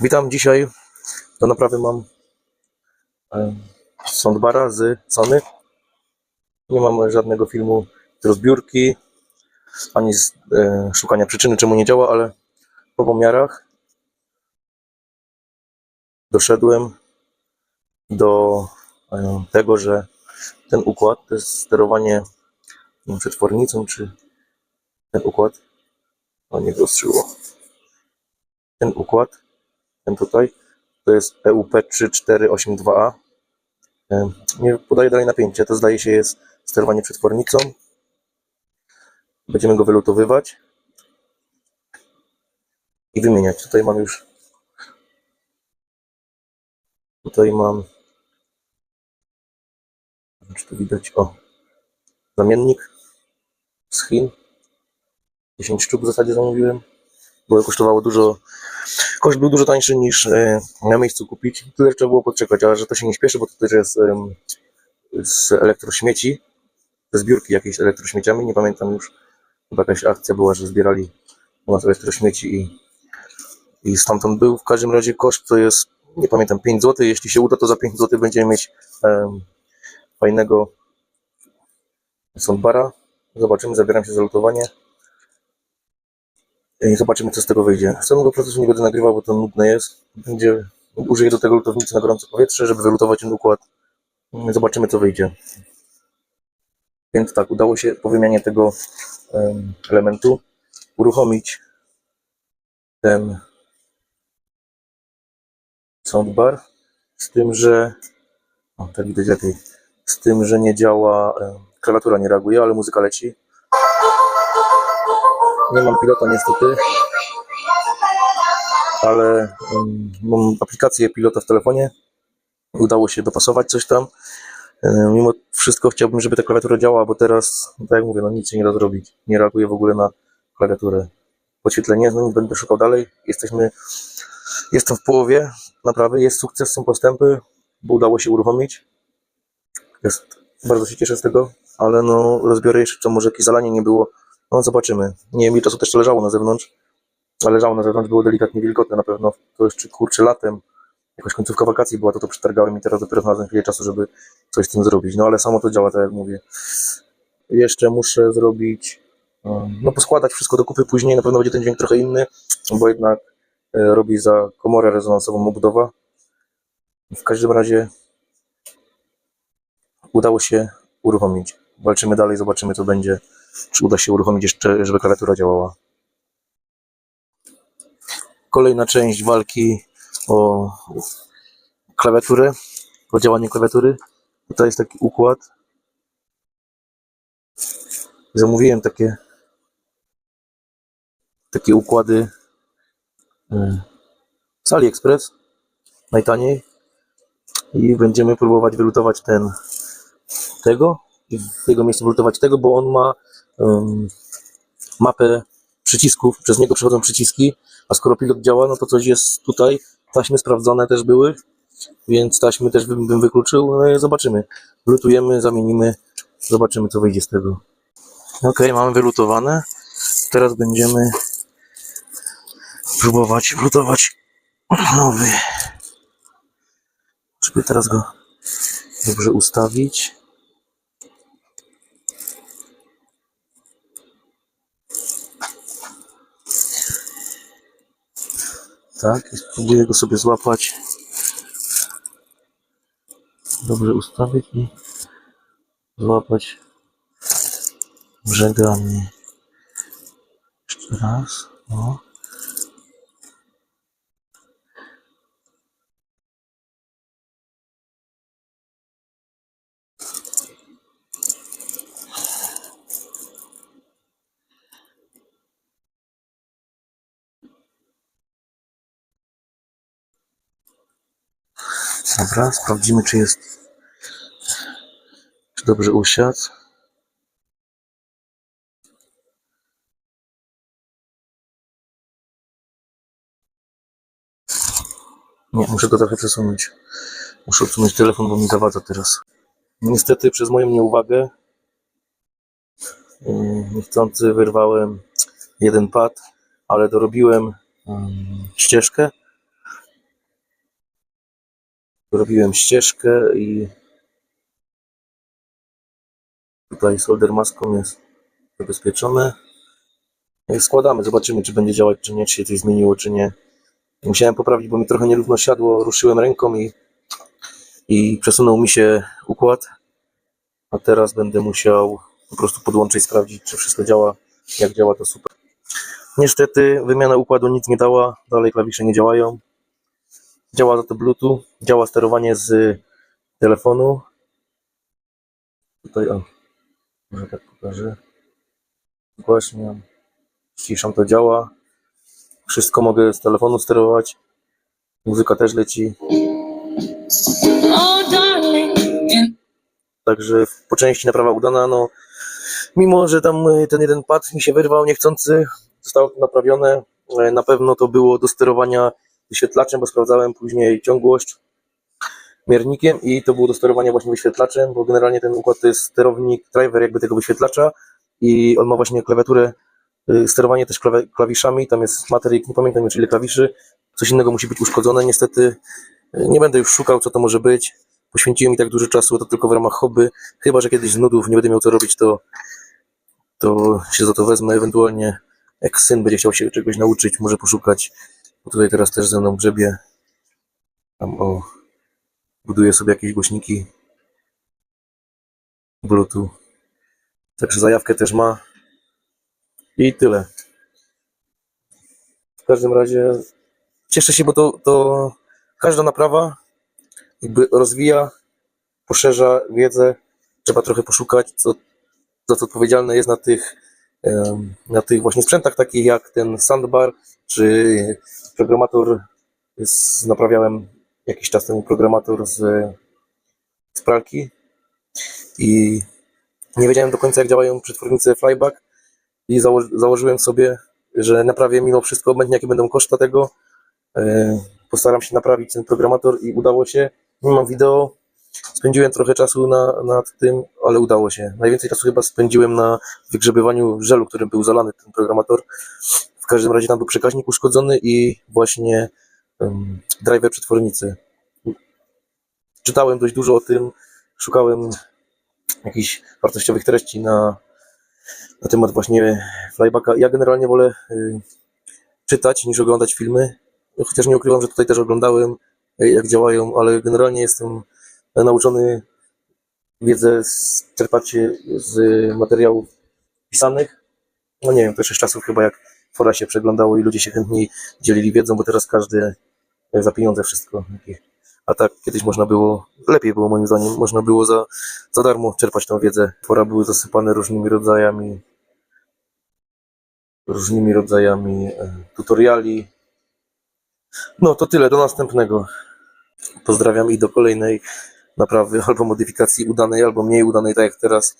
Witam dzisiaj. Do naprawy mam e, soundbara z Sony. Nie mam żadnego filmu z rozbiórki, ani z e, szukania przyczyny, czemu nie działa, ale po pomiarach doszedłem do e, tego, że ten układ, to jest sterowanie przetwornicą, czy ten układ, o nie rozstrzyło. Ten układ ten tutaj, to jest E EUP3482A. E, Nie podaję dalej napięcia, to zdaje się jest sterowanie przetwornicą. Będziemy go wylutowywać i wymieniać. Tutaj mam już tutaj mam czy to widać, o zamiennik z Chin 10 sztuk w zasadzie zamówiłem bo kosztowało dużo Koszt był dużo tańszy niż e, na miejscu kupić. Tyle trzeba było poczekać, ale że to się nie śpieszy, bo to też jest z elektrośmieci, ze zbiórki jakiejś z elektrośmieciami. Nie pamiętam już, chyba jakaś akcja była, że zbierali u nas elektrośmieci i, i stamtąd był. W każdym razie koszt to jest, nie pamiętam, 5 zł. Jeśli się uda, to za 5 zł będziemy mieć em, fajnego soundbara. Zobaczymy, zabieram się za lutowanie. Zobaczymy, co z tego wyjdzie. Samego procesu nie będę nagrywał, bo to nudne jest. Będzie, użyję do tego lutownicy na gorące powietrze, żeby wylutować ten układ. Zobaczymy, co wyjdzie. Więc tak, udało się po wymianie tego em, elementu uruchomić ten soundbar. Z tym, że. O, tak widać lepiej. Z tym, że nie działa. Klawiatura nie reaguje, ale muzyka leci. Nie mam pilota niestety, ale um, mam aplikację pilota w telefonie. Udało się dopasować coś tam. E, Mimo wszystko chciałbym, żeby ta klawiatura działała, bo teraz, tak jak mówię, no nic się nie da zrobić. Nie reaguje w ogóle na klawiaturę. Podświetlenie, no nie będę szukał dalej. Jesteśmy, jestem w połowie naprawy, jest sukces, są postępy, bo udało się uruchomić. Jest, bardzo się cieszę z tego, ale no rozbiorę jeszcze, czy może jakieś zalanie nie było. No zobaczymy. Nie wiem ile czasu też leżało na zewnątrz. Ale leżało na zewnątrz, było delikatnie wilgotne na pewno. To jeszcze kurczę latem. Jakaś końcówka wakacji była, to to przetargałem i teraz dopiero znalazłem chwilę czasu, żeby coś z tym zrobić. No ale samo to działa, tak jak mówię. Jeszcze muszę zrobić, no poskładać wszystko do kupy później. Na pewno będzie ten dźwięk trochę inny, bo jednak e, robi za komorę rezonansową obudowa. W każdym razie udało się uruchomić. Walczymy dalej, zobaczymy co będzie. Czy uda się uruchomić jeszcze, żeby klawiatura działała. Kolejna część walki o klawiaturę, o działanie klawiatury. Tutaj jest taki układ. Zamówiłem takie takie układy y, z AliExpress najtaniej i będziemy próbować wylutować ten tego i w jego miejscu wylutować tego, bo on ma mapę przycisków, przez niego przechodzą przyciski, a skoro pilot działa, no to coś jest tutaj, taśmy sprawdzone też były, więc taśmy też bym, bym wykluczył, no zobaczymy. Lutujemy, zamienimy, zobaczymy co wyjdzie z tego. Ok, mamy wylutowane, teraz będziemy próbować lutować nowy. Żeby teraz go dobrze ustawić. Tak, i spróbuję go sobie złapać. Dobrze ustawić i złapać brzegami. Jeszcze raz. O. Dobra, sprawdzimy, czy jest. Czy dobrze usiadł. Nie, muszę go trochę przesunąć. Muszę odsunąć telefon, bo mi zawadza teraz. Niestety przez moją nieuwagę yy, niechcący wyrwałem jeden pad, ale dorobiłem yy, ścieżkę Robiłem ścieżkę i tutaj solder maską jest zabezpieczone. No składamy, zobaczymy czy będzie działać, czy nie, czy się coś zmieniło, czy nie. Musiałem poprawić, bo mi trochę nierówno siadło, ruszyłem ręką i, i przesunął mi się układ. A teraz będę musiał po prostu podłączyć, sprawdzić, czy wszystko działa. Jak działa, to super. Niestety wymiana układu nic nie dała, dalej klawisze nie działają. Działa za to Bluetooth, działa sterowanie z telefonu. Tutaj, o, może tak pokażę. Właśnie, ściszam to działa. Wszystko mogę z telefonu sterować. Muzyka też leci. Oh. Także po części naprawa udana. No, mimo, że tam y, ten jeden pad mi się wyrwał niechcący, zostało to naprawione. E, Na pewno to było do sterowania wyświetlaczem, bo sprawdzałem później ciągłość miernikiem i to było do sterowania właśnie wyświetlaczem, bo generalnie ten układ to jest sterownik, driver jakby tego wyświetlacza i on ma właśnie klawiaturę, y, sterowanie też klawi- klawiszami, tam jest materyk, nie pamiętam już ile klawiszy, coś innego musi być uszkodzone, niestety. Y, nie będę już szukał co to może być, poświęciłem mi tak dużo czasu, to tylko w ramach hobby, chyba, że kiedyś z nudów nie będę miał co robić, to, to się za to wezmę, ewentualnie jak syn będzie chciał się czegoś nauczyć, może poszukać, bo tutaj teraz też ze mną grzebie, tam o, buduje sobie jakieś głośniki Bluetooth, także zajawkę też ma. I tyle. W każdym razie cieszę się, bo to, to każda naprawa jakby rozwija, poszerza wiedzę, trzeba trochę poszukać, co, za co odpowiedzialne jest na tych, na tych właśnie sprzętach takich jak ten sandbar, czy programator, z, naprawiałem jakiś czas temu programator z, z pralki i nie wiedziałem do końca jak działają przetwornice flyback i zało, założyłem sobie, że naprawię mimo wszystko, obojętnie jakie będą koszta tego, e, postaram się naprawić ten programator i udało się. Nie mam wideo, spędziłem trochę czasu na, nad tym, ale udało się. Najwięcej czasu chyba spędziłem na wygrzebywaniu żelu, którym był zalany ten programator. W każdym razie tam był przekaźnik uszkodzony i właśnie driver przetwornicy. Czytałem dość dużo o tym, szukałem jakichś wartościowych treści na, na temat właśnie flybacka. Ja generalnie wolę y, czytać niż oglądać filmy, chociaż nie ukrywam, że tutaj też oglądałem y, jak działają, ale generalnie jestem nauczony wiedzę czerpać z materiałów pisanych. No nie wiem, to z czasów chyba jak fora się przeglądało i ludzie się chętniej dzielili wiedzą, bo teraz każdy za pieniądze wszystko. A tak kiedyś można było, lepiej było moim zdaniem, można było za, za darmo czerpać tą wiedzę. Fora były zasypane różnymi rodzajami różnymi rodzajami e, tutoriali. No to tyle, do następnego. Pozdrawiam i do kolejnej naprawy albo modyfikacji udanej, albo mniej udanej, tak jak teraz.